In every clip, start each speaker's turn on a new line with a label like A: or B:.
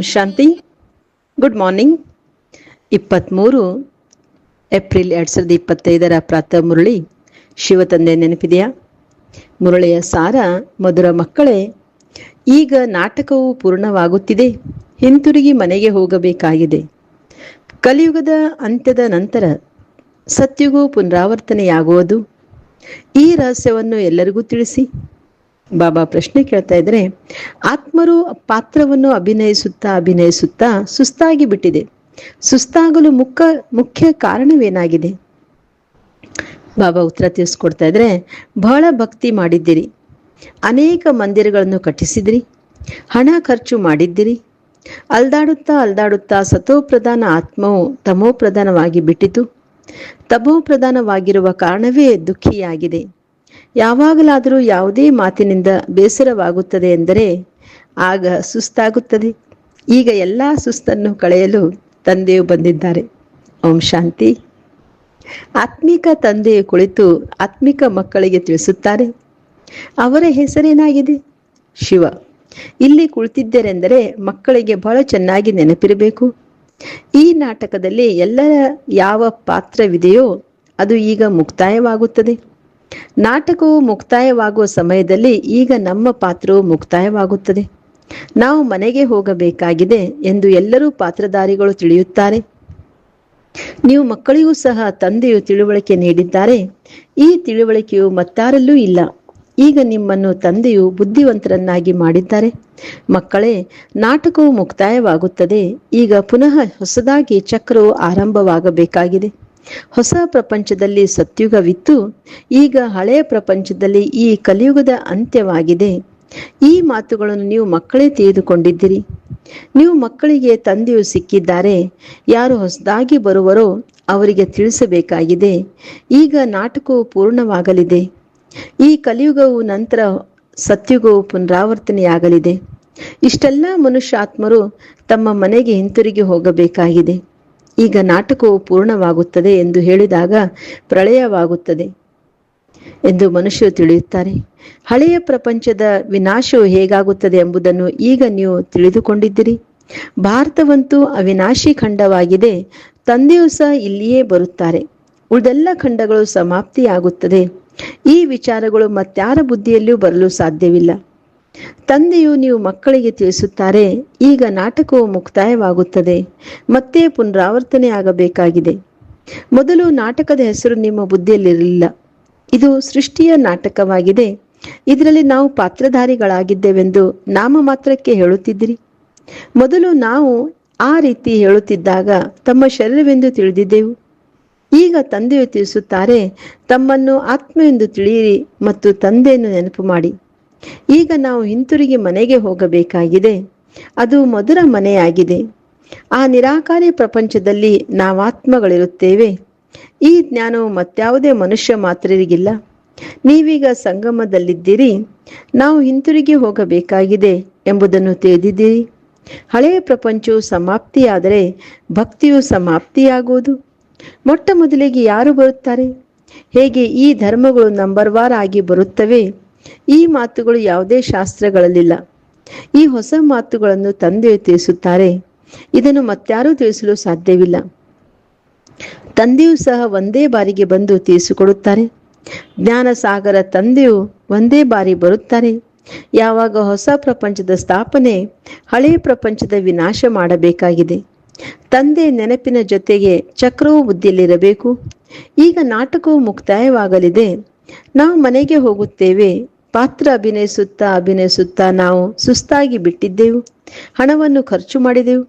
A: ಶಾಂತಿ. Good morning ಇಪ್ಪತ್ತ್ಮೂರು April ಎರಡು ಸಾವಿರದ ಇಪ್ಪತ್ತೈದರ ಪ್ರಾತಃ ಮುರಳಿ. ಶಿವತಂದೆ ನೆನಪಿದೆಯಾ? ಮುರಳಿಯ ಸಾರ, ಮಧುರ ಮಕ್ಕಳೇ, ಈಗ ನಾಟಕವು ಪೂರ್ಣವಾಗುತ್ತಿದೆ. ಹಿಂತಿರುಗಿ ಮನೆಗೆ ಹೋಗಬೇಕಾಗಿದೆ. ಕಲಿಯುಗದ ಅಂತ್ಯದ ನಂತರ ಸತ್ಯಗೂ ಪುನರಾವರ್ತನೆಯಾಗುವುದು. ಈ ರಹಸ್ಯವನ್ನು ಎಲ್ಲರಿಗೂ ತಿಳಿಸಿ. ಬಾಬಾ ಪ್ರಶ್ನೆ ಕೇಳ್ತಾ ಇದ್ರೆ, ಆತ್ಮರು ಪಾತ್ರವನ್ನು ಅಭಿನಯಿಸುತ್ತಾ ಅಭಿನಯಿಸುತ್ತಾ ಸುಸ್ತಾಗಿ ಬಿಟ್ಟಿದೆ. ಸುಸ್ತಾಗಲು ಮುಖ್ಯ ಮುಖ್ಯ ಕಾರಣವೇನಾಗಿದೆ? ಬಾಬಾ ಉತ್ತರ ತಿಳಿಸ್ಕೊಡ್ತಾ ಇದ್ರೆ, ಬಹಳ ಭಕ್ತಿ ಮಾಡಿದ್ದೀರಿ. ಅನೇಕ ಮಂದಿರಗಳನ್ನು ಕಟ್ಟಿಸಿದಿರಿ. ಹಣ ಖರ್ಚು ಮಾಡಿದ್ದೀರಿ. ಅಲ್ದಾಡುತ್ತಾ ಅಲ್ದಾಡುತ್ತಾ ಸತೋಪ್ರಧಾನ ಆತ್ಮವು ತಮೋಪ್ರಧಾನವಾಗಿ ಬಿಟ್ಟಿತು. ತಮೋಪ್ರಧಾನವಾಗಿರುವ ಕಾರಣವೇ ದುಃಖಿಯಾಗಿದೆ. ಯಾವಾಗಲಾದರೂ ಯಾವುದೇ ಮಾತಿನಿಂದ ಬೇಸರವಾಗುತ್ತದೆ ಎಂದರೆ ಆಗ ಸುಸ್ತಾಗುತ್ತದೆ. ಈಗ ಎಲ್ಲ ಸುಸ್ತನ್ನು ಕಳೆಯಲು ತಂದೆಯು ಬಂದಿದ್ದಾರೆ. ಓಂ ಶಾಂತಿ. ಆತ್ಮಿಕ ತಂದೆಯು ಕುಳಿತು ಆತ್ಮಿಕ ಮಕ್ಕಳಿಗೆ ತಿಳಿಸುತ್ತಾರೆ. ಅವರ ಹೆಸರೇನಾಗಿದೆ? ಶಿವ. ಇಲ್ಲಿ ಕುಳಿತಿದ್ದರೆಂದರೆ ಮಕ್ಕಳಿಗೆ ಬಹಳ ಚೆನ್ನಾಗಿ ನೆನಪಿರಬೇಕು. ಈ ನಾಟಕದಲ್ಲಿ ಎಲ್ಲರ ಯಾವ ಪಾತ್ರವಿದೆಯೋ ಅದು ಈಗ ಮುಕ್ತಾಯವಾಗುತ್ತದೆ. ನಾಟಕವು ಮುಕ್ತಾಯವಾಗುವ ಸಮಯದಲ್ಲಿ ಈಗ ನಮ್ಮ ಪಾತ್ರವು ಮುಕ್ತಾಯವಾಗುತ್ತದೆ. ನಾವು ಮನೆಗೆ ಹೋಗಬೇಕಾಗಿದೆ ಎಂದು ಎಲ್ಲರೂ ಪಾತ್ರಧಾರಿಗಳು ತಿಳಿಯುತ್ತಾರೆ. ನೀವು ಮಕ್ಕಳಿಗೂ ಸಹ ತಂದೆಯು ತಿಳುವಳಿಕೆ ನೀಡಿದ್ದಾರೆ. ಈ ತಿಳುವಳಿಕೆಯು ಮತ್ತಾರಲ್ಲೂ ಇಲ್ಲ. ಈಗ ನಿಮ್ಮನ್ನು ತಂದೆಯು ಬುದ್ಧಿವಂತರನ್ನಾಗಿ ಮಾಡಿದ್ದಾರೆ. ಮಕ್ಕಳೇ, ನಾಟಕವು ಮುಕ್ತಾಯವಾಗುತ್ತದೆ. ಈಗ ಪುನಃ ಹೊಸದಾಗಿ ಚಕ್ರವು ಆರಂಭವಾಗಬೇಕಾಗಿದೆ. ಹೊಸ ಪ್ರಪಂಚದಲ್ಲಿ ಸತ್ಯುಗವಿತ್ತು, ಈಗ ಹಳೆಯ ಪ್ರಪಂಚದಲ್ಲಿ ಈ ಕಲಿಯುಗದ ಅಂತ್ಯವಾಗಿದೆ. ಈ ಮಾತುಗಳನ್ನು ನೀವು ಮಕ್ಕಳೇ ತಿಳಿದುಕೊಂಡಿದ್ದೀರಿ. ನೀವು ಮಕ್ಕಳಿಗೆ ತಂದೆಯು ಸಿಕ್ಕಿದ್ದಾರೆ, ಯಾರು ಹೊಸದಾಗಿ ಬರುವರೋ ಅವರಿಗೆ ತಿಳಿಸಬೇಕಾಗಿದೆ. ಈಗ ನಾಟಕವು ಪೂರ್ಣವಾಗಲಿದೆ. ಈ ಕಲಿಯುಗವು ನಂತರ ಸತ್ಯುಗವು ಪುನರಾವರ್ತನೆಯಾಗಲಿದೆ. ಇಷ್ಟೆಲ್ಲ ಮನುಷ್ಯಾತ್ಮರು ತಮ್ಮ ಮನೆಗೆ ಹಿಂತಿರುಗಿ ಹೋಗಬೇಕಾಗಿದೆ. ಈಗ ನಾಟಕವು ಪೂರ್ಣವಾಗುತ್ತದೆ ಎಂದು ಹೇಳಿದಾಗ ಪ್ರಳಯವಾಗುತ್ತದೆ ಎಂದು ಮನುಷ್ಯರು ತಿಳಿಯುತ್ತಾರೆ. ಹಳೆಯ ಪ್ರಪಂಚದ ವಿನಾಶವು ಹೇಗಾಗುತ್ತದೆ ಎಂಬುದನ್ನು ಈಗ ನೀವು ತಿಳಿದುಕೊಂಡಿದ್ದೀರಿ. ಭಾರತವಂತೂ ಅವಿನಾಶಿ ಖಂಡವಾಗಿದೆ. ತಂದೆಯೂ ಸಹ ಇಲ್ಲಿಯೇ ಬರುತ್ತಾರೆ. ಉಳಿದೆಲ್ಲ ಖಂಡಗಳು ಸಮಾಪ್ತಿಯಾಗುತ್ತದೆ. ಈ ವಿಚಾರಗಳು ಮತ್ಯಾರ ಬುದ್ಧಿಯಲ್ಲಿಯೂ ಬರಲು ಸಾಧ್ಯವಿಲ್ಲ. ತಂದೆಯು ನೀವು ಮಕ್ಕಳಿಗೆ ತಿಳಿಸುತ್ತಾರೆ, ಈಗ ನಾಟಕವು ಮುಕ್ತಾಯವಾಗುತ್ತದೆ, ಮತ್ತೆ ಪುನರಾವರ್ತನೆ ಆಗಬೇಕಾಗಿದೆ. ಮೊದಲು ನಾಟಕದ ಹೆಸರು ನಿಮ್ಮ ಬುದ್ಧಿಯಲ್ಲಿರಲಿಲ್ಲ. ಇದು ಸೃಷ್ಟಿಯ ನಾಟಕವಾಗಿದೆ. ಇದರಲ್ಲಿ ನಾವು ಪಾತ್ರಧಾರಿಗಳಾಗಿದ್ದೇವೆಂದು ನಾಮ ಮಾತ್ರಕ್ಕೆ ಹೇಳುತ್ತಿದ್ದಿರಿ. ಮೊದಲು ನಾವು ಆ ರೀತಿ ಹೇಳುತ್ತಿದ್ದಾಗ ತಮ್ಮ ಶರೀರವೆಂದು ತಿಳಿದಿದ್ದೆವು. ಈಗ ತಂದೆಯು ತಿಳಿಸುತ್ತಾರೆ, ತಮ್ಮನ್ನು ಆತ್ಮವೆಂದು ತಿಳಿಯಿರಿ ಮತ್ತು ತಂದೆಯನ್ನು ನೆನಪು ಮಾಡಿ. ಈಗ ನಾವು ಹಿಂತಿರುಗಿ ಮನೆಗೆ ಹೋಗಬೇಕಾಗಿದೆ. ಅದು ಮಧುರ ಮನೆಯಾಗಿದೆ. ಆ ನಿರಾಕಾರಿ ಪ್ರಪಂಚದಲ್ಲಿ ನಾವಾತ್ಮಗಳಿರುತ್ತೇವೆ. ಈ ಜ್ಞಾನವು ಮತ್ಯಾವುದೇ ಮನುಷ್ಯ ಮಾತ್ರರಿಗಿಲ್ಲ. ನೀವೀಗ ಸಂಗಮದಲ್ಲಿದ್ದೀರಿ. ನಾವು ಹಿಂತಿರುಗಿ ಹೋಗಬೇಕಾಗಿದೆ ಎಂಬುದನ್ನು ತಿಳಿದಿದ್ದೀರಿ. ಹಳೆಯ ಪ್ರಪಂಚವು ಸಮಾಪ್ತಿಯಾದರೆ ಭಕ್ತಿಯು ಸಮಾಪ್ತಿಯಾಗುವುದು. ಮೊಟ್ಟ ಮೊದಲಿಗೆ ಯಾರು ಬರುತ್ತಾರೆ? ಹೇಗೆ ಈ ಧರ್ಮಗಳು ನಂಬರ್ ವಾರ್ ಆಗಿ ಬರುತ್ತವೆ? ಈ ಮಾತುಗಳು ಯಾವುದೇ ಶಾಸ್ತ್ರಗಳಲ್ಲಿಲ್ಲ. ಈ ಹೊಸ ಮಾತುಗಳನ್ನು ತಂದೆ ತಿಳಿಸುತ್ತಾರೆ. ಇದನ್ನು ಮತ್ಯಾರೂ ತಿಳಿಸಲು ಸಾಧ್ಯವಿಲ್ಲ. ತಂದೆಯೂ ಸಹ ಒಂದೇ ಬಾರಿಗೆ ಬಂದು ತಿಳಿಸಿಕೊಡುತ್ತಾರೆ. ಜ್ಞಾನ ಸಾಗರ ತಂದೆಯು ಒಂದೇ ಬಾರಿ ಬರುತ್ತಾರೆ. ಯಾವಾಗ ಹೊಸ ಪ್ರಪಂಚದ ಸ್ಥಾಪನೆ ಹಳೆಯ ಪ್ರಪಂಚದ ವಿನಾಶ ಮಾಡಬೇಕಾಗಿದೆ. ತಂದೆ ನೆನಪಿನ ಜೊತೆಗೆ ಚಕ್ರವು ಬುದ್ಧಿಯಲ್ಲಿರಬೇಕು. ಈಗ ನಾಟಕವು ಮುಕ್ತಾಯವಾಗಲಿದೆ. ನಾವು ಮನೆಗೆ ಹೋಗುತ್ತೇವೆ. ಪಾತ್ರ ಅಭಿನಯಿಸುತ್ತಾ ಅಭಿನಯಿಸುತ್ತಾ ನಾವು ಸುಸ್ತಾಗಿ ಬಿಟ್ಟಿದ್ದೆವು. ಹಣವನ್ನು ಖರ್ಚು ಮಾಡಿದೆವು.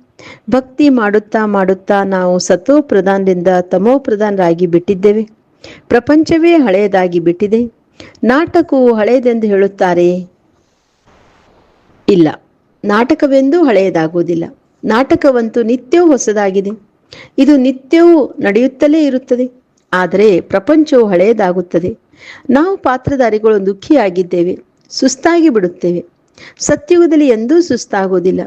A: ಭಕ್ತಿ ಮಾಡುತ್ತಾ ಮಾಡುತ್ತಾ ನಾವು ಸತೋ ಪ್ರಧಾನದಿಂದ ತಮೋ ಪ್ರಧಾನರಾಗಿ ಬಿಟ್ಟಿದ್ದೇವೆ. ಪ್ರಪಂಚವೇ ಹಳೆಯದಾಗಿ ಬಿಟ್ಟಿದೆ. ನಾಟಕವು ಹಳೆಯದೆಂದು ಹೇಳುತ್ತಾರೆ. ಇಲ್ಲ, ನಾಟಕವೆಂದೂ ಹಳೆಯದಾಗುವುದಿಲ್ಲ. ನಾಟಕವಂತೂ ನಿತ್ಯವೂ ಹೊಸದಾಗಿದೆ. ಇದು ನಿತ್ಯವೂ ನಡೆಯುತ್ತಲೇ ಇರುತ್ತದೆ. ಆದರೆ ಪ್ರಪಂಚವು ಹಳೆಯದಾಗುತ್ತದೆ. ನಾವು ಪಾತ್ರಧಾರಿಗಳು ದುಃಖಿಯಾಗಿದ್ದೇವೆ, ಸುಸ್ತಾಗಿ ಬಿಡುತ್ತೇವೆ. ಸತ್ಯುಗದಲ್ಲಿ ಎಂದೂ ಸುಸ್ತಾಗುವುದಿಲ್ಲ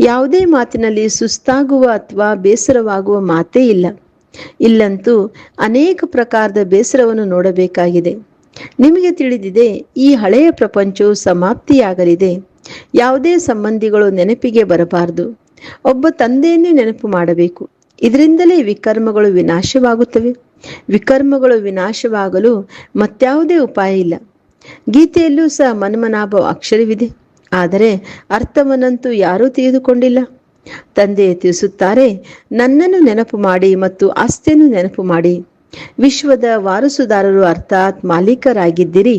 A: ಯಾವುದೇ ಮಾತಿನಲ್ಲಿ ಸುಸ್ತಾಗುವ ಅಥವಾ ಬೇಸರವಾಗುವ ಮಾತೇ ಇಲ್ಲ. ಇಲ್ಲಂತೂ ಅನೇಕ ಪ್ರಕಾರದ ಬೇಸರವನ್ನು ನೋಡಬೇಕಾಗಿದೆ. ನಿಮಗೆ ತಿಳಿದಿದೆ, ಈ ಹಳೆಯ ಪ್ರಪಂಚವು ಸಮಾಪ್ತಿಯಾಗಲಿದೆ. ಯಾವುದೇ ಸಂಬಂಧಿಗಳು ನೆನಪಿಗೆ ಬರಬಾರದು. ಒಬ್ಬ ತಂದೆಯನ್ನೇ ನೆನಪು ಮಾಡಬೇಕು. ಇದರಿಂದಲೇ ವಿಕರ್ಮಗಳು ವಿನಾಶವಾಗುತ್ತವೆ. ವಿಕರ್ಮಗಳು ವಿನಾಶವಾಗಲು ಮತ್ಯಾವುದೇ ಉಪಾಯ ಇಲ್ಲ. ಗೀತೆಯಲ್ಲೂ ಸಹ ಮನ್ಮನಾಭ ಅಕ್ಷರವಿದೆ. ಆದರೆ ಅರ್ಥವನ್ನಂತೂ ಯಾರೂ ತಿಳಿದುಕೊಂಡಿಲ್ಲ. ತಂದೆ ತಿಳಿಸುತ್ತಾರೆ, ನನ್ನನ್ನು ನೆನಪು ಮಾಡಿ ಮತ್ತು ಆಸ್ತಿಯನ್ನು ನೆನಪು ಮಾಡಿ. ವಿಶ್ವದ ವಾರಸುದಾರರು ಅರ್ಥಾತ್ ಮಾಲೀಕರಾಗಿದ್ದೀರಿ.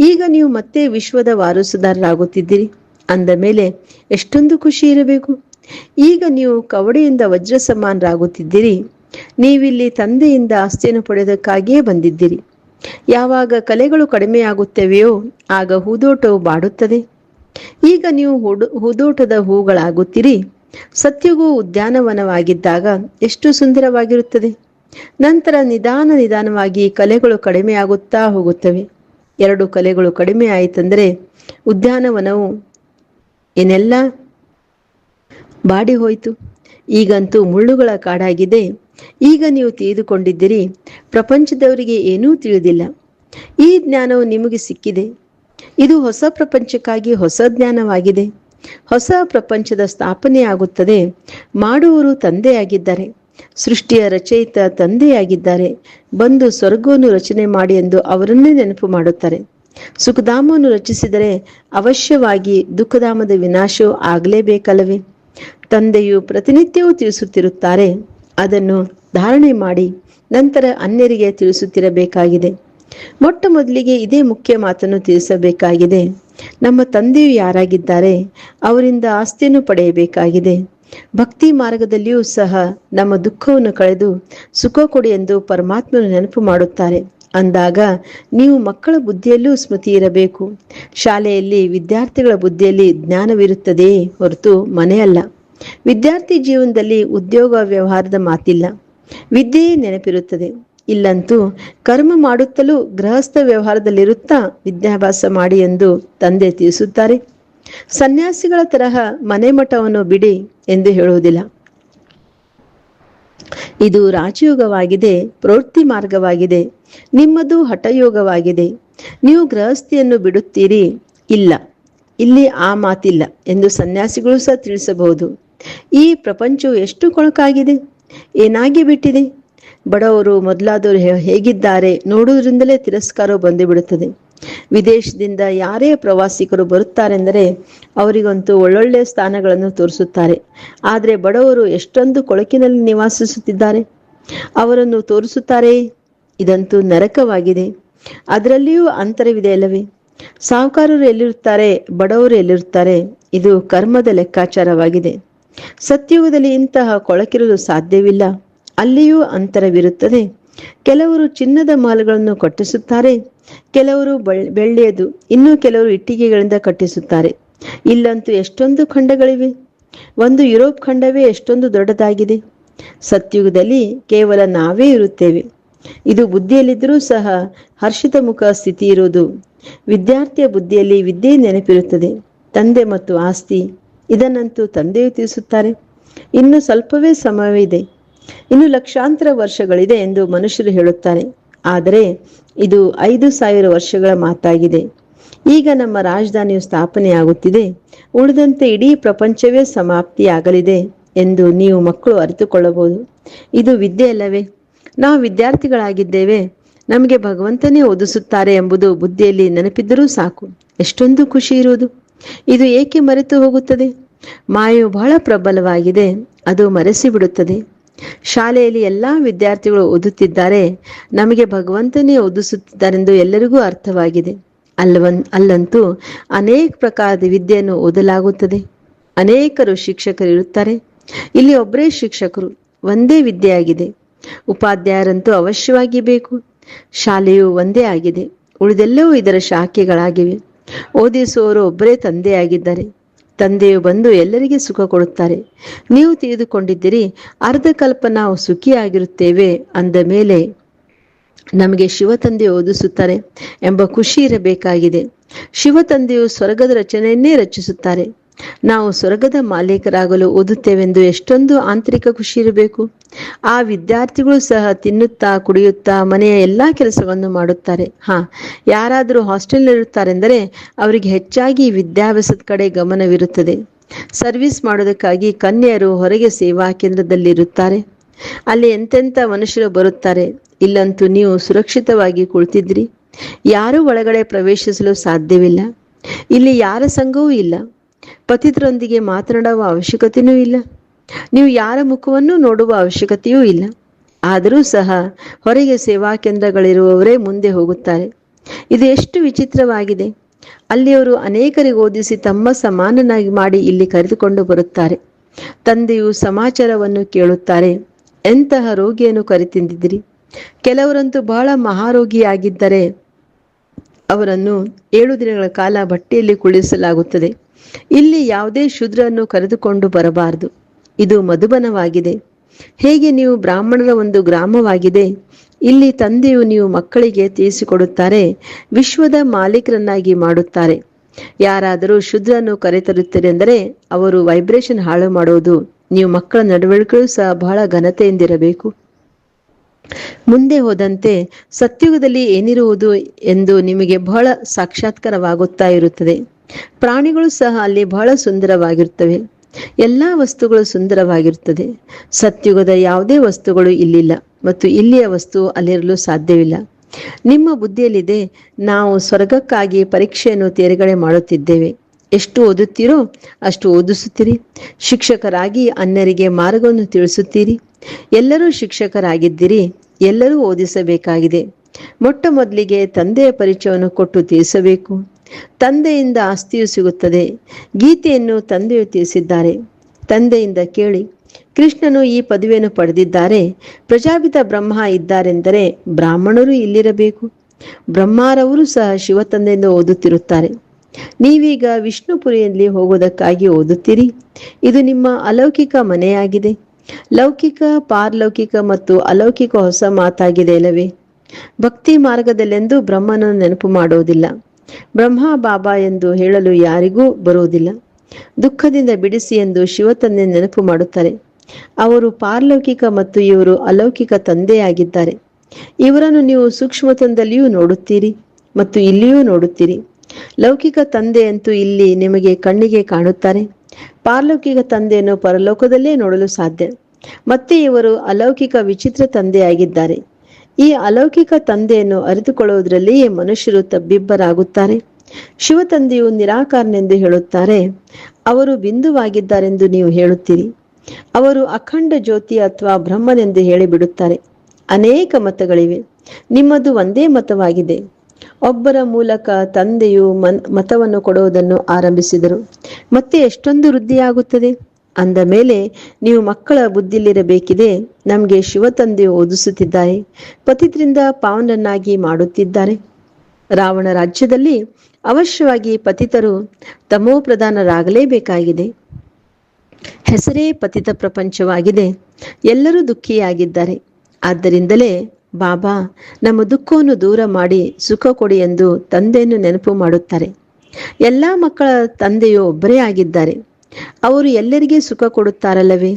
A: ಈಗ ನೀವು ಮತ್ತೆ ವಿಶ್ವದ ವಾರಸುದಾರರಾಗುತ್ತಿದ್ದೀರಿ. ಅಂದ ಮೇಲೆ ಎಷ್ಟೊಂದು ಖುಷಿ ಇರಬೇಕು. ಈಗ ನೀವು ಕವಡೆಯಿಂದ ವಜ್ರ ಸಮಾನರಾಗುತ್ತಿದ್ದೀರಿ ನೀವಿಲ್ಲಿ ತಂದೆಯಿಂದ ಆಸ್ತಿಯನ್ನು ಪಡೆಯೋದಕ್ಕಾಗಿಯೇ ಬಂದಿದ್ದೀರಿ. ಯಾವಾಗ ಕಲೆಗಳು ಕಡಿಮೆಯಾಗುತ್ತವೆಯೋ ಆಗ ಹೂದೋಟವು ಬಾಡುತ್ತದೆ. ಈಗ ನೀವು ಹೂದೋಟದ ಹೂಗಳಾಗುತ್ತೀರಿ. ಸತ್ಯಗೂ ಉದ್ಯಾನವನವಾಗಿದ್ದಾಗ ಎಷ್ಟು ಸುಂದರವಾಗಿರುತ್ತದೆ. ನಂತರ ನಿಧಾನ ನಿಧಾನವಾಗಿ ಕಲೆಗಳು ಕಡಿಮೆಯಾಗುತ್ತಾ ಹೋಗುತ್ತವೆ. ಎರಡು ಕಲೆಗಳು ಕಡಿಮೆ ಆಯಿತಂದರೆ ಉದ್ಯಾನವನವು ಏನೆಲ್ಲ? ಬಾಡಿ ಹೋಯಿತು ಈಗಂತೂ ಮುಳ್ಳುಗಳ ಕಾಡಾಗಿದೆ. ಈಗ ನೀವು ತಿಳಿದುಕೊಂಡಿದ್ದೀರಿ, ಪ್ರಪಂಚದವರಿಗೆ ಏನೂ ತಿಳಿದಿಲ್ಲ. ಈ ಜ್ಞಾನವು ನಿಮಗೆ ಸಿಕ್ಕಿದೆ. ಇದು ಹೊಸ ಪ್ರಪಂಚಕ್ಕಾಗಿ ಹೊಸ ಜ್ಞಾನವಾಗಿದೆ. ಹೊಸ ಪ್ರಪಂಚದ ಸ್ಥಾಪನೆಯಾಗುತ್ತದೆ ಮಾಡುವವರು ತಂದೆಯಾಗಿದ್ದಾರೆ. ಸೃಷ್ಟಿಯ ರಚಯಿತ ತಂದೆಯಾಗಿದ್ದಾರೆ. ಬಂದು ಸ್ವರ್ಗವನ್ನು ರಚನೆ ಮಾಡಿ ಎಂದು ಅವರನ್ನೇ ನೆನಪು ಮಾಡುತ್ತಾರೆ. ಸುಖಧಾಮವನ್ನು ರಚಿಸಿದರೆ ಅವಶ್ಯವಾಗಿ ದುಃಖಧಾಮದ ವಿನಾಶವೂ ಆಗಲೇಬೇಕಲ್ಲವೇ? ತಂದೆಯು ಪ್ರತಿನಿತ್ಯವೂ ತಿಳಿಸುತ್ತಿರುತ್ತಾರೆ. ಅದನ್ನು ಧಾರಣೆ ಮಾಡಿ ನಂತರ ಅನ್ಯರಿಗೆ ತಿಳಿಸುತ್ತಿರಬೇಕಾಗಿದೆ. ಮೊಟ್ಟ ಮೊದಲಿಗೆ ಇದೇ ಮುಖ್ಯ ಮಾತನ್ನು ತಿಳಿಸಬೇಕಾಗಿದೆ. ನಮ್ಮ ತಂದೆಯು ಯಾರಾಗಿದ್ದಾರೆ? ಅವರಿಂದ ಆಸ್ತಿಯನ್ನು ಪಡೆಯಬೇಕಾಗಿದೆ. ಭಕ್ತಿ ಮಾರ್ಗದಲ್ಲಿಯೂ ಸಹ ನಮ್ಮ ದುಃಖವನ್ನು ಕಳೆದು ಸುಖ ಕೊಡಿ ಎಂದು ಪರಮಾತ್ಮನು ನೆನಪು ಮಾಡುತ್ತಾರೆ. ಅಂದಾಗ ನೀವು ಮಕ್ಕಳ ಬುದ್ಧಿಯಲ್ಲೂ ಸ್ಮೃತಿ ಇರಬೇಕು. ಶಾಲೆಯಲ್ಲಿ ವಿದ್ಯಾರ್ಥಿಗಳ ಬುದ್ಧಿಯಲ್ಲಿ ಜ್ಞಾನವಿರುತ್ತದೆಯೇ ಹೊರತು ಮನೆಯಲ್ಲ. ವಿದ್ಯಾರ್ಥಿ ಜೀವನದಲ್ಲಿ ಉದ್ಯೋಗ ವ್ಯವಹಾರದ ಮಾತಿಲ್ಲ. ವಿದ್ಯೆಯೇ ನೆನಪಿರುತ್ತದೆ. ಇಲ್ಲಂತೂ ಕರ್ಮ ಮಾಡುತ್ತಲೂ ಗೃಹಸ್ಥ ವ್ಯವಹಾರದಲ್ಲಿರುತ್ತಾ ವಿದ್ಯಾಭ್ಯಾಸ ಮಾಡಿ ಎಂದು ತಂದೆ ತಿಳಿಸುತ್ತಾರೆ. ಸನ್ಯಾಸಿಗಳ ತರಹ ಮನೆ ಮಠವನ್ನು ಬಿಡಿ ಎಂದು ಹೇಳುವುದಿಲ್ಲ. ಇದು ರಾಜಯೋಗವಾಗಿದೆ, ಪ್ರವೃತ್ತಿ ಮಾರ್ಗವಾಗಿದೆ, ನಿಮ್ಮದು ಹಠಯೋಗವಾಗಿದೆ. ನೀವು ಗೃಹಸ್ಥಿಯನ್ನು ಬಿಡುತ್ತೀರಿ. ಇಲ್ಲ, ಇಲ್ಲಿ ಆ ಮಾತಿಲ್ಲ ಎಂದು ಸನ್ಯಾಸಿಗಳು ಸಹ ತಿಳಿಸಬಹುದು. ಈ ಪ್ರಪಂಚವು ಎಷ್ಟು ಕೊಳಕಾಗಿದೆ? ಏನಾಗಿ ಬಿಟ್ಟಿದೆ? ಬಡವರು ಮೊದಲಾದವರು ಹೇಗಿದ್ದಾರೆ ನೋಡುವುದರಿಂದಲೇ ತಿರಸ್ಕಾರವು ಬಂದು ಬಿಡುತ್ತದೆ ವಿದೇಶದಿಂದ ಯಾರೇ ಪ್ರವಾಸಿಗರು ಬರುತ್ತಾರೆಂದರೆ ಅವರಿಗಂತೂ ಒಳ್ಳೊಳ್ಳೆಯ ಸ್ಥಾನಗಳನ್ನು ತೋರಿಸುತ್ತಾರೆ. ಆದರೆ ಬಡವರು ಎಷ್ಟೊಂದು ಕೊಳಕಿನಲ್ಲಿ ನಿವಾಸಿಸುತ್ತಿದ್ದಾರೆ? ಅವರನ್ನು ತೋರಿಸುತ್ತಾರೆ? ಇದಂತೂ ನರಕವಾಗಿದೆ. ಅದರಲ್ಲಿಯೂ ಅಂತರವಿದೆ ಅಲ್ಲವೇ? ಸಾಹುಕಾರರು ಎಲ್ಲಿರುತ್ತಾರೆ? ಬಡವರು ಎಲ್ಲಿರುತ್ತಾರೆ? ಇದು ಕರ್ಮದ ಲೆಕ್ಕಾಚಾರವಾಗಿದೆ. ಸತ್ಯುಗದಲ್ಲಿ ಇಂತಹ ಕೊಳಕಿರಲು ಸಾಧ್ಯವಿಲ್ಲ. ಅಲ್ಲಿಯೂ ಅಂತರವಿರುತ್ತದೆ. ಕೆಲವರು ಚಿನ್ನದ ಮಾಲುಗಳನ್ನು ಕಟ್ಟಿಸುತ್ತಾರೆ. ಕೆಲವರು ಬಳ್- ಬೆಳ್ಳಿಯದು, ಇನ್ನು ಕೆಲವರು ಇಟ್ಟಿಗೆಗಳಿಂದ ಕಟ್ಟಿಸುತ್ತಾರೆ. ಇಲ್ಲಂತೂ ಎಷ್ಟೊಂದು ಖಂಡಗಳಿವೆ. ಒಂದು ಯುರೋಪ್ ಖಂಡವೇ ಎಷ್ಟೊಂದು ದೊಡ್ಡದಾಗಿದೆ. ಸತ್ಯುಗದಲ್ಲಿ ಕೇವಲ ನಾವೇ ಇರುತ್ತೇವೆ. ಇದು ಬುದ್ಧಿಯಲ್ಲಿದ್ದರೂ ಸಹ ಹರ್ಷಿತ ಮುಖ ಸ್ಥಿತಿ ಇರುವುದು ವಿದ್ಯಾರ್ಥಿಯ ಬುದ್ಧಿಯಲ್ಲಿ ವಿದ್ಯೆ ನೆನಪಿರುತ್ತದೆ. ತಂದೆ ಮತ್ತು ಆಸ್ತಿ ಇದನ್ನಂತೂ ತಂದೆಯು ತಿಳಿಸುತ್ತಾರೆ. ಇನ್ನು ಸ್ವಲ್ಪವೇ ಸಮಯವಿದೆ ಇನ್ನು ಲಕ್ಷಾಂತರ ವರ್ಷಗಳಿದೆ ಎಂದು ಮನುಷ್ಯರು ಹೇಳುತ್ತಾರೆ. ಆದರೆ ಇದು ಐದು ಸಾವಿರ ವರ್ಷಗಳ ಮಾತಾಗಿದೆ. ಈಗ ನಮ್ಮ ರಾಜಧಾನಿಯು ಸ್ಥಾಪನೆಯಾಗುತ್ತಿದೆ. ಉಳಿದಂತೆ ಇಡೀ ಪ್ರಪಂಚವೇ ಸಮಾಪ್ತಿಯಾಗಲಿದೆ ಎಂದು ನೀವು ಮಕ್ಕಳು ಅರಿತುಕೊಳ್ಳಬಹುದು. ಇದು ವಿದ್ಯೆ ಅಲ್ಲವೇ? ನಾವು ವಿದ್ಯಾರ್ಥಿಗಳಾಗಿದ್ದೇವೆ. ನಮಗೆ ಭಗವಂತನೇ ಓದಿಸುತ್ತಾರೆ ಎಂಬುದು ಬುದ್ಧಿಯಲ್ಲಿ ನೆನಪಿದ್ದರೂ ಸಾಕು. ಎಷ್ಟೊಂದು ಖುಷಿ ಇರುವುದು. ಇದು ಏಕೆ ಮರೆತು ಹೋಗುತ್ತದೆ? ಮಾಯು ಬಹಳ ಪ್ರಬಲವಾಗಿದೆ, ಅದು ಮರೆಸಿ ಬಿಡುತ್ತದೆ ಶಾಲೆಯಲ್ಲಿ ಎಲ್ಲಾ ವಿದ್ಯಾರ್ಥಿಗಳು ಓದುತ್ತಿದ್ದಾರೆ, ನಮಗೆ ಭಗವಂತನೇ ಓದಿಸುತ್ತಿದ್ದಾರೆಂದು ಎಲ್ಲರಿಗೂ ಅರ್ಥವಾಗಿದೆ. ಅಲ್ಲವನ್, ಅಲ್ಲಂತೂ ಅನೇಕ ಪ್ರಕಾರದ ವಿದ್ಯೆಯನ್ನು ಓದಲಾಗುತ್ತದೆ. ಅನೇಕರು ಶಿಕ್ಷಕರು ಇರುತ್ತಾರೆ ಇಲ್ಲಿ ಒಬ್ಬರೇ ಶಿಕ್ಷಕರು, ಒಂದೇ ವಿದ್ಯೆಯಾಗಿದೆ. ಉಪಾಧ್ಯಾಯರಂತೂ ಅವಶ್ಯವಾಗಿ ಬೇಕು. ಶಾಲೆಯು ಒಂದೇ ಆಗಿದೆ. ಉಳಿದೆಲ್ಲವೂ ಇದರ ಶಾಖೆಗಳಾಗಿವೆ. ಓದಿಸುವವರು ಒಬ್ಬರೇ ತಂದೆಯಾಗಿದ್ದಾರೆ. ತಂದೆಯು ಬಂದು ಎಲ್ಲರಿಗೆ ಸುಖ ಕೊಡುತ್ತಾರೆ. ನೀವು ತಿಳಿದುಕೊಂಡಿದ್ದೀರಿ ಅರ್ಧಕಲ್ಪ ನಾವು ಸುಖಿಯಾಗಿರುತ್ತೇವೆ ಅಂದ ಮೇಲೆ ನಮಗೆ ಶಿವತಂದೆ ಓದಿಸುತ್ತಾರೆ ಎಂಬ ಖುಷಿ ಇರಬೇಕಾಗಿದೆ. ಶಿವ ತಂದೆಯು ಸ್ವರ್ಗದ ರಚನೆಯನ್ನೇ ರಚಿಸುತ್ತಾರೆ. ನಾವು ಸ್ವರ್ಗದ ಮಾಲೀಕರಾಗಲು ಓದುತ್ತೇವೆಂದು ಎಷ್ಟೊಂದು ಆಂತರಿಕ ಖುಷಿ ಇರಬೇಕು. ಆ ವಿದ್ಯಾರ್ಥಿಗಳು ಸಹ ತಿನ್ನುತ್ತಾ, ಕುಡಿಯುತ್ತಾ, ಮನೆಯ ಎಲ್ಲಾ ಕೆಲಸಗಳನ್ನು ಮಾಡುತ್ತಾರೆ. ಹಾ, ಯಾರಾದರೂ ಹಾಸ್ಟೆಲ್ ಇರುತ್ತಾರೆಂದರೆ ಅವರಿಗೆ ಹೆಚ್ಚಾಗಿ ವಿದ್ಯಾಭ್ಯಾಸದ ಕಡೆ ಗಮನವಿರುತ್ತದೆ. ಸರ್ವಿಸ್ ಮಾಡೋದಕ್ಕಾಗಿ ಕನ್ಯೆಯರು ಹೊರಗೆ ಸೇವಾ ಕೇಂದ್ರದಲ್ಲಿ ಇರುತ್ತಾರೆ ಅಲ್ಲಿ ಎಂತೆಂಥ ಮನುಷ್ಯರು ಬರುತ್ತಾರೆ. ಇಲ್ಲಂತೂ ನೀವು ಸುರಕ್ಷಿತವಾಗಿ ಕುಳಿತಿದ್ರಿ ಯಾರೂ ಒಳಗಡೆ ಪ್ರವೇಶಿಸಲು ಸಾಧ್ಯವಿಲ್ಲ. ಇಲ್ಲಿ ಯಾರ ಸಂಘವೂ ಇಲ್ಲ. ಪತಿತರೊಂದಿಗೆ ಮಾತನಾಡುವ ಅವಶ್ಯಕತೆಯೂ ಇಲ್ಲ. ನೀವು ಯಾರ ಮುಖವನ್ನು ನೋಡುವ ಅವಶ್ಯಕತೆಯೂ ಇಲ್ಲ. ಆದರೂ ಸಹ ಹೊರಗೆ ಸೇವಾ ಕೇಂದ್ರಗಳಿರುವವರೇ ಮುಂದೆ ಹೋಗುತ್ತಾರೆ. ಇದು ಎಷ್ಟು ವಿಚಿತ್ರವಾಗಿದೆ. ಅಲ್ಲಿಯವರು ಅನೇಕರಿಗೆ ಓದಿಸಿ ತಮ್ಮ ಸಮಾನನಾಗಿ ಮಾಡಿ ಇಲ್ಲಿ ಕರೆದುಕೊಂಡು ಬರುತ್ತಾರೆ. ತಂದೆಯು ಸಮಾಚಾರವನ್ನು ಕೇಳುತ್ತಾರೆ. ಎಂತಹ ರೋಗಿಯನ್ನು ಕರೆತಿಂದಿದ್ರಿ ಕೆಲವರಂತೂ ಬಹಳ ಮಹಾರೋಗಿಯಾಗಿದ್ದರೆ ಅವರನ್ನು ಏಳು ದಿನಗಳ ಕಾಲ ಬಟ್ಟೆಯಲ್ಲಿ ಕುಳಿಸಲಾಗುತ್ತದೆ ಇಲ್ಲಿ ಯಾವುದೇ ಶೂದ್ರನ್ನು ಕರೆದುಕೊಂಡು ಬರಬಾರದು. ಇದು ಮಧುಬನವಾಗಿದೆ. ಹೇಗೆ ನೀವು ಬ್ರಾಹ್ಮಣರ ಒಂದು ಗ್ರಾಮವಾಗಿದೆ? ಇಲ್ಲಿ ತಂದೆಯು ನೀವು ಮಕ್ಕಳಿಗೆ ತಿಳಿಸಿಕೊಡುತ್ತಾರೆ, ವಿಶ್ವದ ಮಾಲೀಕರನ್ನಾಗಿ ಮಾಡುತ್ತಾರೆ. ಯಾರಾದರೂ ಶುದ್ರನ್ನು ಕರೆತರುತ್ತೀರೆಂದರೆ ಅವರು ವೈಬ್ರೇಷನ್ ಹಾಳು ಮಾಡುವುದು. ನೀವು ಮಕ್ಕಳ ನಡವಳಿಕೆಯೂ ಸಹ ಬಹಳ ಘನತೆಯಿಂದಿರಬೇಕು. ಮುಂದೆ ಹೋದಂತೆ, ಸತ್ಯುಗದಲ್ಲಿ ಏನಿರುವುದು ಎಂದು ನಿಮಗೆ ಬಹಳ ಸಾಕ್ಷಾತ್ಕಾರವಾಗುತ್ತಾ ಇರುತ್ತದೆ. ಪ್ರಾಣಿಗಳು ಸಹ ಅಲ್ಲಿ ಬಹಳ ಸುಂದರವಾಗಿರುತ್ತವೆ. ಎಲ್ಲ ವಸ್ತುಗಳು ಸುಂದರವಾಗಿರುತ್ತದೆ. ಸತ್ಯುಗದ ಯಾವುದೇ ವಸ್ತುಗಳು ಇಲ್ಲಿಲ್ಲ ಮತ್ತು ಇಲ್ಲಿಯ ವಸ್ತು ಅಲ್ಲಿರಲು ಸಾಧ್ಯವಿಲ್ಲ. ನಿಮ್ಮ ಬುದ್ಧಿಯಲ್ಲಿದೆ, ನಾವು ಸ್ವರ್ಗಕ್ಕಾಗಿ ಪರೀಕ್ಷೆಯನ್ನು ತೇರ್ಗಡೆ ಮಾಡುತ್ತಿದ್ದೇವೆ. ಎಷ್ಟು ಓದುತ್ತೀರೋ ಅಷ್ಟು ಓದಿಸುತ್ತೀರಿ. ಶಿಕ್ಷಕರಾಗಿ ಅನ್ಯರಿಗೆ ಮಾರ್ಗವನ್ನು ತಿಳಿಸುತ್ತೀರಿ. ಎಲ್ಲರೂ ಶಿಕ್ಷಕರಾಗಿದ್ದೀರಿ, ಎಲ್ಲರೂ ಓದಿಸಬೇಕಾಗಿದೆ. ಮೊಟ್ಟ ಮೊದಲಿಗೆ ತಂದೆಯ ಪರಿಚಯವನ್ನು ಕೊಟ್ಟು ತಿಳಿಸಬೇಕು ತಂದೆಯಿಂದ ಆಸ್ತಿಯು ಸಿಗುತ್ತದೆ. ಗೀತೆಯನ್ನು ತಂದೆಯು ತಿಳಿಸಿದ್ದಾರೆ. ತಂದೆಯಿಂದ ಕೇಳಿ, ಕೃಷ್ಣನು ಈ ಪದವಿಯನ್ನು ಪಡೆದಿದ್ದಾರೆ. ಪ್ರಜಾಪಿತ ಬ್ರಹ್ಮ ಇದ್ದಾರೆಂದರೆ ಬ್ರಾಹ್ಮಣರು ಇಲ್ಲಿರಬೇಕು. ಬ್ರಹ್ಮಾರವರು ಸಹ ಶಿವ ತಂದೆಯಿಂದ ಓದುತ್ತಿರುತ್ತಾರೆ. ನೀವೀಗ ವಿಷ್ಣುಪುರಿಯಲ್ಲಿ ಹೋಗುವುದಕ್ಕಾಗಿ ಓದುತ್ತೀರಿ. ಇದು ನಿಮ್ಮ ಅಲೌಕಿಕ ಮನೆಯಾಗಿದೆ. ಲೌಕಿಕ, ಪಾರಲೌಕಿಕ ಮತ್ತು ಅಲೌಕಿಕ ಹೊಸ ಮಾತಾಗಿದೆ ಅಲ್ಲವೇ? ಭಕ್ತಿ ಮಾರ್ಗದಲ್ಲೆಂದು ಬ್ರಹ್ಮನನ್ನು ನೆನಪು ಮಾಡುವುದಿಲ್ಲ. ಬ್ರಹ್ಮ ಬಾಬಾ ಎಂದು ಹೇಳಲು ಯಾರಿಗೂ ಬರುವುದಿಲ್ಲ. ದುಃಖದಿಂದ ಬಿಡಿಸಿ ಎಂದು ಶಿವತಂದೆ ನೆನಪು ಮಾಡುತ್ತಾರೆ. ಅವರು ಪಾರಲೌಕಿಕ ಮತ್ತು ಇವರು ಅಲೌಕಿಕ ತಂದೆಯಾಗಿದ್ದಾರೆ. ಇವರನ್ನು ನೀವು ಸೂಕ್ಷ್ಮತನದಲ್ಲಿಯೂ ನೋಡುತ್ತೀರಿ ಮತ್ತು ಇಲ್ಲಿಯೂ ನೋಡುತ್ತೀರಿ. ಲೌಕಿಕ ತಂದೆಯಂತೂ ಇಲ್ಲಿ ನಿಮಗೆ ಕಣ್ಣಿಗೆ ಕಾಣುತ್ತಾರೆ. ಪಾರಲೌಕಿಕ ತಂದೆಯನ್ನು ಪರಲೋಕದಲ್ಲೇ ನೋಡಲು ಸಾಧ್ಯ. ಮತ್ತೆ ಇವರು ಅಲೌಕಿಕ ವಿಚಿತ್ರ ತಂದೆಯಾಗಿದ್ದಾರೆ. ಈ ಅಲೌಕಿಕ ತಂದೆಯನ್ನು ಅರಿತುಕೊಳ್ಳುವುದರಲ್ಲಿಯೇ ಮನುಷ್ಯರು ತಬ್ಬಿಬ್ಬರಾಗುತ್ತಾರೆ. ಶಿವ ತಂದೆಯು ನಿರಾಕಾರನೆಂದು ಹೇಳುತ್ತಾರೆ. ಅವರು ಬಿಂದುವಾಗಿದ್ದಾರೆಂದು ನೀವು ಹೇಳುತ್ತೀರಿ. ಅವರು ಅಖಂಡ ಜ್ಯೋತಿ ಅಥವಾ ಬ್ರಹ್ಮನೆಂದು ಹೇಳಿಬಿಡುತ್ತಾರೆ. ಅನೇಕ ಮತಗಳಿವೆ. ನಿಮ್ಮದು ಒಂದೇ ಮತವಾಗಿದೆ. ಒಬ್ಬರ ಮೂಲಕ ತಂದೆಯು ಮನ್ ಮತವನ್ನು ಕೊಡುವುದನ್ನು ಆರಂಭಿಸಿದರು. ಮತ್ತೆ ಎಷ್ಟೊಂದು ವೃದ್ಧಿಯಾಗುತ್ತದೆ? ಅಂದ ಮೇಲೆ, ನೀವು ಮಕ್ಕಳ ಬುದ್ಧಿಲಿರಬೇಕಿದೆ ನಮಗೆ ಶಿವತಂದೆ ಓದಿಸುತ್ತಿದ್ದಾರೆ ಪತಿತ್ರಿಂದ ಪಾವನನ್ನಾಗಿ ಮಾಡುತ್ತಿದ್ದಾರೆ. ರಾವಣ ರಾಜ್ಯದಲ್ಲಿ ಅವಶ್ಯವಾಗಿ ಪತಿತರು ತಮೋ ಪ್ರಧಾನರಾಗಲೇಬೇಕಾಗಿದೆ ಹೆಸರೇ ಪತಿತ ಪ್ರಪಂಚವಾಗಿದೆ. ಎಲ್ಲರೂ ದುಃಖಿಯಾಗಿದ್ದಾರೆ. ಆದ್ದರಿಂದಲೇ, ಬಾಬಾ, ನಮ್ಮ ದುಃಖವನ್ನು ದೂರ ಮಾಡಿ ಸುಖ ಕೊಡಿ ಎಂದು ತಂದೆಯನ್ನು ನೆನಪು ಮಾಡುತ್ತಾರೆ. ಎಲ್ಲ ಮಕ್ಕಳ ತಂದೆಯು ಒಬ್ಬರೇ ಆಗಿದ್ದಾರೆ. ಅವರು ಎಲ್ಲರಿಗೆ ಸುಖ ಕೊಡುತ್ತಾರಲ್ಲವೇ?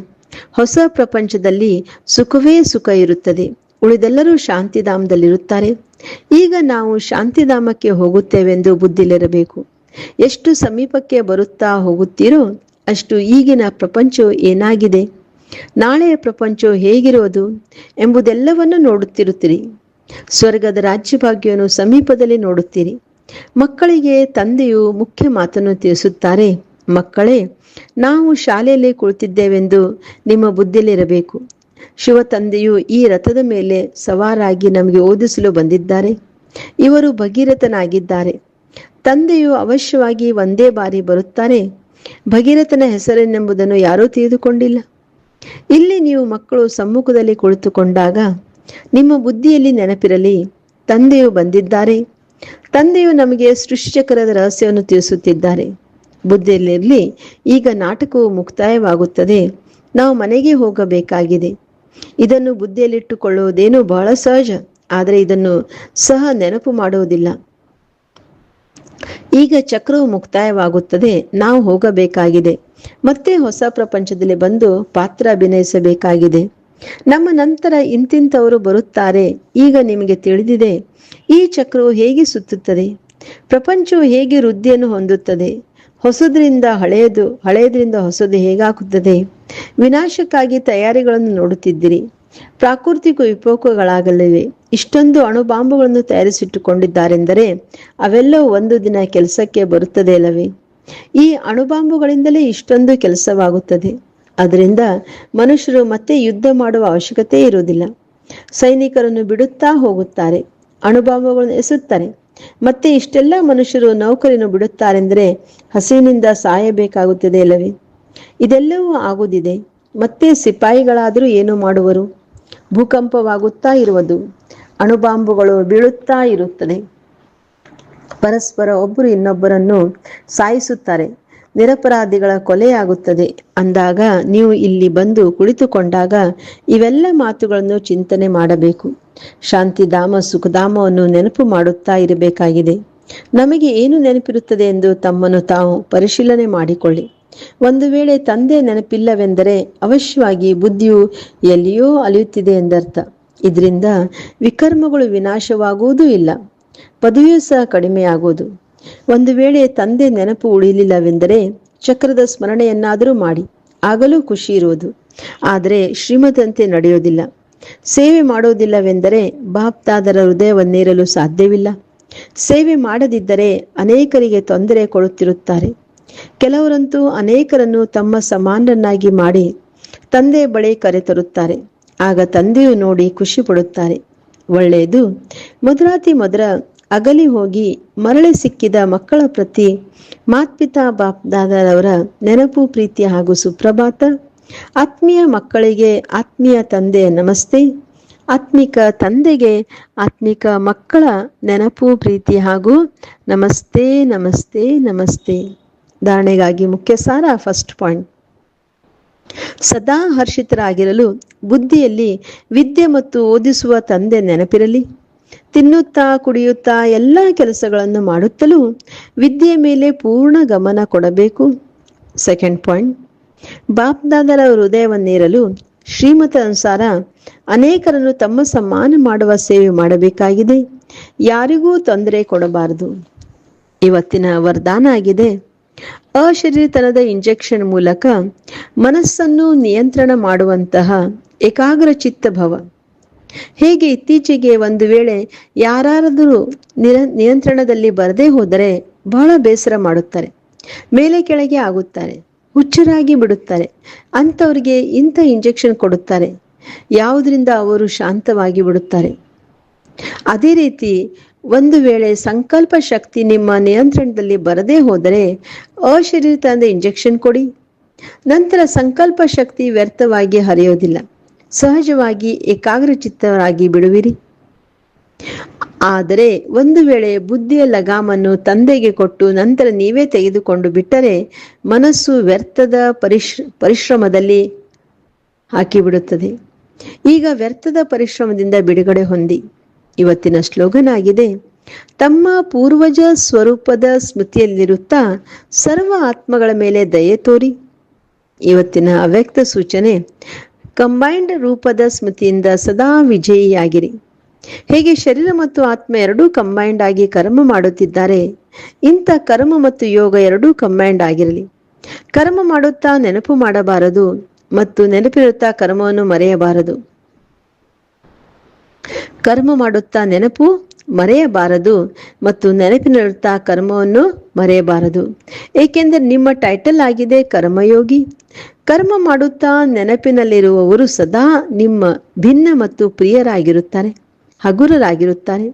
A: ಹೊಸ ಪ್ರಪಂಚದಲ್ಲಿ ಸುಖವೇ ಸುಖ ಇರುತ್ತದೆ. ಉಳಿದೆಲ್ಲರೂ ಶಾಂತಿಧಾಮದಲ್ಲಿರುತ್ತಾರೆ. ಈಗ ನಾವು ಶಾಂತಿಧಾಮಕ್ಕೆ ಹೋಗುತ್ತೇವೆಂದು ಬುದ್ಧಿಲಿರಬೇಕು. ಎಷ್ಟು ಸಮೀಪಕ್ಕೆ ಬರುತ್ತಾ ಹೋಗುತ್ತೀರೋ ಅಷ್ಟು ಈಗಿನ ಪ್ರಪಂಚ ಏನಾಗಿದೆ? ನಾಳೆಯ ಪ್ರಪಂಚ ಹೇಗಿರೋದು ಎಂಬುದೆಲ್ಲವನ್ನು ನೋಡುತ್ತಿರುತ್ತೀರಿ. ಸ್ವರ್ಗದ ರಾಜ್ಯಭಾಗ್ಯವನ್ನು ಸಮೀಪದಲ್ಲಿ ನೋಡುತ್ತೀರಿ. ಮಕ್ಕಳಿಗೆ ತಂದೆಯು ಮುಖ್ಯ ಮಾತನ್ನು ತಿಳಿಸುತ್ತಾರೆ. ಮಕ್ಕಳೇ, ನಾವು ಶಾಲೆಯಲ್ಲಿ ಕುಳಿತಿದ್ದೇವೆಂದು ನಿಮ್ಮ ಬುದ್ಧಿಯಲ್ಲಿರಬೇಕು. ಶಿವ ತಂದೆಯು ಈ ರಥದ ಮೇಲೆ ಸವಾರಾಗಿ ನಮಗೆ ಓದಿಸಲು ಬಂದಿದ್ದಾರೆ. ಇವರು ಭಗೀರಥನಾಗಿದ್ದಾರೆ. ತಂದೆಯು ಅವಶ್ಯವಾಗಿ ಒಂದೇ ಬಾರಿ ಬರುತ್ತಾರೆ ಭಗೀರಥನ ಹೆಸರೇನೆಂಬುದನ್ನು ಯಾರೂ ತಿಳಿದುಕೊಂಡಿಲ್ಲ. ಇಲ್ಲಿ ನೀವು ಮಕ್ಕಳು ಸಮ್ಮುಖದಲ್ಲಿ ಕುಳಿತುಕೊಂಡಾಗ ನಿಮ್ಮ ಬುದ್ಧಿಯಲ್ಲಿ ನೆನಪಿರಲಿ, ತಂದೆಯು ಬಂದಿದ್ದಾರೆ. ತಂದೆಯು ನಮಗೆ ಸೃಷ್ಟಿಕರದ ರಹಸ್ಯವನ್ನು ತಿಳಿಸುತ್ತಿದ್ದಾರೆ. ಬುದ್ಧಿಯಲ್ಲಿರಲಿ. ಈಗ ನಾಟಕವು ಮುಕ್ತಾಯವಾಗುತ್ತದೆ. ನಾವು ಮನೆಗೆ ಹೋಗಬೇಕಾಗಿದೆ. ಇದನ್ನು ಬುದ್ಧಿಯಲ್ಲಿಟ್ಟುಕೊಳ್ಳುವುದೇನು ಬಹಳ ಸಹಜ. ಆದರೆ ಇದನ್ನು ಸಹ ನೆನಪು ಮಾಡುವುದಿಲ್ಲ. ಈಗ ಚಕ್ರವು ಮುಕ್ತಾಯವಾಗುತ್ತದೆ. ನಾವು ಹೋಗಬೇಕಾಗಿದೆ. ಮತ್ತೆ ಹೊಸ ಪ್ರಪಂಚದಲ್ಲಿ ಬಂದು ಪಾತ್ರ ಅಭಿನಯಿಸಬೇಕಾಗಿದೆ. ನಮ್ಮ ನಂತರ ಇಂತಿಂತವರು ಬರುತ್ತಾರೆ. ಈಗ ನಿಮಗೆ ತಿಳಿದಿದೆ. ಈ ಚಕ್ರವು ಹೇಗೆ ಸುತ್ತುತ್ತದೆ? ಪ್ರಪಂಚವು ಹೇಗೆ ವೃದ್ಧಿಯನ್ನು ಹೊಂದುತ್ತದೆ? ಹೊಸದರಿಂದ ಹಳೆಯದು, ಹಳೆಯದರಿಂದ ಹೊಸದು ಹೇಗಾಗುತ್ತದೆ? ವಿನಾಶಕ್ಕಾಗಿ ತಯಾರಿಗಳನ್ನು ನೋಡುತ್ತಿದ್ದೀರಿ. ಪ್ರಾಕೃತಿಕ ವಿಪೋಕಗಳಾಗಲಿವೆ. ಇಷ್ಟೊಂದು ಅಣುಬಾಂಬುಗಳನ್ನು ತಯಾರಿಸಿಟ್ಟುಕೊಂಡಿದ್ದಾರೆಂದರೆ ಅವೆಲ್ಲವೂ ಒಂದು ದಿನ ಕೆಲಸಕ್ಕೆ ಬರುತ್ತದೆ ಅಲ್ಲವೇ? ಈ ಅಣುಬಾಂಬುಗಳಿಂದಲೇ ಇಷ್ಟೊಂದು ಕೆಲಸವಾಗುತ್ತದೆ. ಅದರಿಂದ ಮನುಷ್ಯರು ಮತ್ತೆ ಯುದ್ಧ ಮಾಡುವ ಅವಶ್ಯಕತೆ ಇರುವುದಿಲ್ಲ. ಸೈನಿಕರನ್ನು ಬಿಡುತ್ತಾ ಹೋಗುತ್ತಾರೆ. ಅಣುಬಾಂಬುಗಳನ್ನು ಎಸೆಯುತ್ತಾರೆ. ಮತ್ತೆ ಇಷ್ಟೆಲ್ಲ ಮನುಷ್ಯರು ನೌಕರಿಯನ್ನು ಬಿಡುತ್ತಾರೆಂದರೆ ಹಸಿವಿನಿಂದ ಸಾಯಬೇಕಾಗುತ್ತದೆ ಅಲ್ಲವೇ? ಇದೆಲ್ಲವೂ ಆಗುದಿದೆ. ಮತ್ತೆ ಸಿಪಾಯಿಗಳಾದರೂ ಏನು ಮಾಡುವರು? ಭೂಕಂಪವಾಗುತ್ತಾ ಇರುವುದು. ಅಣುಬಾಂಬುಗಳು ಬೀಳುತ್ತಾ ಇರುತ್ತದೆ. ಪರಸ್ಪರ ಒಬ್ಬರು ಇನ್ನೊಬ್ಬರನ್ನು ಸಾಯಿಸುತ್ತಾರೆ. ನಿರಪರಾಧಿಗಳ ಕೊಲೆಯಾಗುತ್ತದೆ. ಅಂದಾಗ ನೀವು ಇಲ್ಲಿ ಬಂದು ಕುಳಿತುಕೊಂಡಾಗ ಇವೆಲ್ಲ ಮಾತುಗಳನ್ನು ಚಿಂತನೆ ಮಾಡಬೇಕು. ಶಾಂತಿಧಾಮ ಸುಖಧಾಮವನ್ನು ನೆನಪು ಮಾಡುತ್ತಾ ಇರಬೇಕಾಗಿದೆ. ನಮಗೆ ಏನು ನೆನಪಿರುತ್ತದೆ ಎಂದು ತಮ್ಮನ್ನು ತಾವು ಪರಿಶೀಲನೆ ಮಾಡಿಕೊಳ್ಳಿ. ಒಂದು ವೇಳೆ ತಂದೆ ನೆನಪಿಲ್ಲವೆಂದರೆ ಅವಶ್ಯವಾಗಿ ಬುದ್ಧಿಯು ಎಲ್ಲಿಯೋ ಅಲಿಯುತ್ತಿದೆ ಎಂದರ್ಥ. ಇದರಿಂದ ವಿಕರ್ಮಗಳು ವಿನಾಶವಾಗುವುದೂ ಇಲ್ಲ. ಪದವಿಯೂ ಸಹ ಕಡಿಮೆಯಾಗುವುದು. ಒಂದು ವೇಳೆ ತಂದೆ ನೆನಪು ಉಳಿಲಿಲ್ಲವೆಂದರೆ ಚಕ್ರದ ಸ್ಮರಣೆಯನ್ನಾದರೂ ಮಾಡಿ. ಆಗಲೂ ಖುಷಿ ಇರುವುದು. ಆದರೆ ಶ್ರೀಮತಂತೆ ನಡೆಯುವುದಿಲ್ಲ. ಸೇವೆ ಮಾಡುವುದಿಲ್ಲವೆಂದರೆ ಬಾಪ್ತಾದರ ಹೃದಯವನ್ನೇರಲು ಸಾಧ್ಯವಿಲ್ಲ. ಸೇವೆ ಮಾಡದಿದ್ದರೆ ಅನೇಕರಿಗೆ ತೊಂದರೆ ಕೊಡುತ್ತಿರುತ್ತಾರೆ. ಕೆಲವರಂತೂ ಅನೇಕರನ್ನು ತಮ್ಮ ಸಮಾನರನ್ನಾಗಿ ಮಾಡಿ ತಂದೆ ಬಳಿ ಕರೆತರುತ್ತಾರೆ. ಆಗ ತಂದೆಯು ನೋಡಿ ಖುಷಿ ಪಡುತ್ತಾರೆ ಒಳ್ಳೆಯದು. ಮಧುರಾತಿ ಮಧುರ ಅಗಲಿ ಹೋಗಿ ಮರಳಿ ಸಿಕ್ಕಿದ ಮಕ್ಕಳ ಪ್ರತಿ ಮಾತ್ಪಿತಾ ಬಾಪ್ದಾದರವರ ನೆನಪು, ಪ್ರೀತಿ ಹಾಗೂ ಸುಪ್ರಭಾತ ಆತ್ಮೀಯ ಮಕ್ಕಳಿಗೆ ಆತ್ಮೀಯ ತಂದೆ ನಮಸ್ತೆ. ಆತ್ಮಿಕ ತಂದೆಗೆ ಆತ್ಮಿಕ ಮಕ್ಕಳ ನೆನಪು, ಪ್ರೀತಿ ಹಾಗೂ ನಮಸ್ತೆ ನಮಸ್ತೆ ನಮಸ್ತೆ. ಧಾರಣೆಗಾಗಿ ಮುಖ್ಯ ಸಾರ ಫಸ್ಟ್ ಪಾಯಿಂಟ್. ಸದಾ ಹರ್ಷಿತರಾಗಿರಲು ಬುದ್ಧಿಯಲ್ಲಿ ವಿದ್ಯೆ ಮತ್ತು ಓದಿಸುವ ತಂದೆ ನೆನಪಿರಲಿ. ತಿನ್ನುತ್ತಾ, ಕುಡಿಯುತ್ತಾ ಎಲ್ಲ ಕೆಲಸಗಳನ್ನು ಮಾಡುತ್ತಲೂ ವಿದ್ಯೆ ಮೇಲೆ ಪೂರ್ಣ ಗಮನ ಕೊಡಬೇಕು. ಸೆಕೆಂಡ್ ಪಾಯಿಂಟ್ ಬಾಪ್ದಾದರ ಹೃದಯವನ್ನೇರಲು ಶ್ರೀಮತ ಅನುಸಾರ ಅನೇಕರನ್ನು ತಮ್ಮ ಸಮ್ಮಾನ ಮಾಡುವ ಸೇವೆ ಮಾಡಬೇಕಾಗಿದೆ. ಯಾರಿಗೂ ತೊಂದರೆ ಕೊಡಬಾರದು. ಇವತ್ತಿನ ವರದಾನ ಆಗಿದೆ. ಅಶರೀರತನದ ಇಂಜೆಕ್ಷನ್ ಮೂಲಕ ಮನಸ್ಸನ್ನು ನಿಯಂತ್ರಣ ಮಾಡುವಂತಹ ಏಕಾಗ್ರ ಚಿತ್ತ ಭವ. ಹೇಗೆ ಇತ್ತೀಚೆಗೆ ಒಂದು ವೇಳೆ ಯಾರಾದರೂ ನಿರ ನಿಯಂತ್ರಣದಲ್ಲಿ ಬರದೇ ಹೋದರೆ ಬಹಳ ಬೇಸರ ಮಾಡುತ್ತಾರೆ. ಮೇಲೆ ಕೆಳಗೆ ಆಗುತ್ತಾರೆ. ಹುಚ್ಚರಾಗಿ ಬಿಡುತ್ತಾರೆ. ಅಂಥವ್ರಿಗೆ ಇಂಥ ಇಂಜೆಕ್ಷನ್ ಕೊಡುತ್ತಾರೆ. ಯಾವುದರಿಂದ ಅವರು ಶಾಂತವಾಗಿ ಬಿಡುತ್ತಾರೆ? ಅದೇ ರೀತಿ ಒಂದು ವೇಳೆ ಸಂಕಲ್ಪ ಶಕ್ತಿ ನಿಮ್ಮ ನಿಯಂತ್ರಣದಲ್ಲಿ ಬರದೇ ಹೋದರೆ ಅಶರೀರತನದ ಇಂಜೆಕ್ಷನ್ ಕೊಡಿ. ನಂತರ ಸಂಕಲ್ಪ ಶಕ್ತಿ ವ್ಯರ್ಥವಾಗಿ ಹರಿಯೋದಿಲ್ಲ. ಸಹಜವಾಗಿ ಏಕಾಗ್ರಚಿತ್ತರಾಗಿ ಬಿಡುವಿರಿ. ಆದರೆ ಒಂದು ವೇಳೆ ಬುದ್ಧಿಯ ಲಗಾಮನ್ನು ತಂದೆಗೆ ಕೊಟ್ಟು ನಂತರ ನೀವೇ ತೆಗೆದುಕೊಂಡು ಬಿಟ್ಟರೆ ಮನಸ್ಸು ವ್ಯರ್ಥದ ಪರಿಶ್, ಪರಿಶ್ರಮದಲ್ಲಿ ಹಾಕಿಬಿಡುತ್ತದೆ. ಈಗ ವ್ಯರ್ಥದ ಪರಿಶ್ರಮದಿಂದ ಬಿಡುಗಡೆ ಹೊಂದಿ. ಇವತ್ತಿನ ಸ್ಲೋಗನ್ ಆಗಿದೆ ತಮ್ಮ ಪೂರ್ವಜ ಸ್ವರೂಪದ ಸ್ಮೃತಿಯಲ್ಲಿರುತ್ತಾ ಸರ್ವ ಆತ್ಮಗಳ ಮೇಲೆ ದಯೆ ತೋರಿ. ಇವತ್ತಿನ ಅವ್ಯಕ್ತ ಸೂಚನೆ, ಕಂಬೈನ್ಡ್ ರೂಪದ ಸ್ಮೃತಿಯಿಂದ ಸದಾ ವಿಜಯಿಯಾಗಿರಿ. ಹೇಗೆ ಶರೀರ ಮತ್ತು ಆತ್ಮ ಎರಡೂ ಕಂಬೈಂಡ್ ಆಗಿ ಕರ್ಮ ಮಾಡುತ್ತಿದ್ದಾರೆ? ಇಂಥ ಕರ್ಮ ಮತ್ತು ಯೋಗ ಎರಡೂ ಕಂಬೈಂಡ್ ಆಗಿರಲಿ. ಕರ್ಮ ಮಾಡುತ್ತಾ ನೆನಪು ಮಾಡಬಾರದು ಮತ್ತು ನೆನಪಿರುತ್ತಾ ಕರ್ಮವನ್ನು ಮರೆಯಬಾರದು. ಕರ್ಮ ಮಾಡುತ್ತಾ ನೆನಪು ಮರೆಯಬಾರದು ಮತ್ತು ನೆನಪಿನಲ್ಲಿರುತ್ತಾ ಕರ್ಮವನ್ನು ಮರೆಯಬಾರದು. ಏಕೆಂದರೆ ನಿಮ್ಮ ಟೈಟಲ್ ಆಗಿದೆ ಕರ್ಮಯೋಗಿ. ಕರ್ಮ ಮಾಡುತ್ತಾ ನೆನಪಿನಲ್ಲಿರುವವರು ಸದಾ ನಿಮ್ಮ ಭಿನ್ನ ಮತ್ತು ಪ್ರಿಯರಾಗಿರುತ್ತಾರೆ. ಹಗುರರಾಗಿರುತ್ತಾರೆ.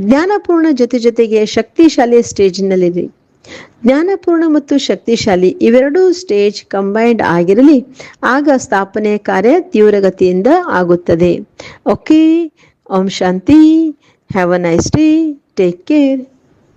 A: ಜ್ಞಾನಪೂರ್ಣ ಜೊತೆ ಜೊತೆಗೆ ಶಕ್ತಿಶಾಲಿ ಸ್ಟೇಜ್ನಲ್ಲಿರಿ. ಜ್ಞಾನಪೂರ್ಣ ಮತ್ತು ಶಕ್ತಿಶಾಲಿ ಇವೆರಡೂ ಸ್ಟೇಜ್ ಕಂಬೈನ್ಡ್ ಆಗಿರಲಿ, ಆಗ ಸ್ಥಾಪನೆ ಕಾರ್ಯ ತೀವ್ರಗತಿಯಿಂದ ಆಗುತ್ತದೆ. ಓಕೆ, ಓಂ ಶಾಂತಿ, have a nice day, take care.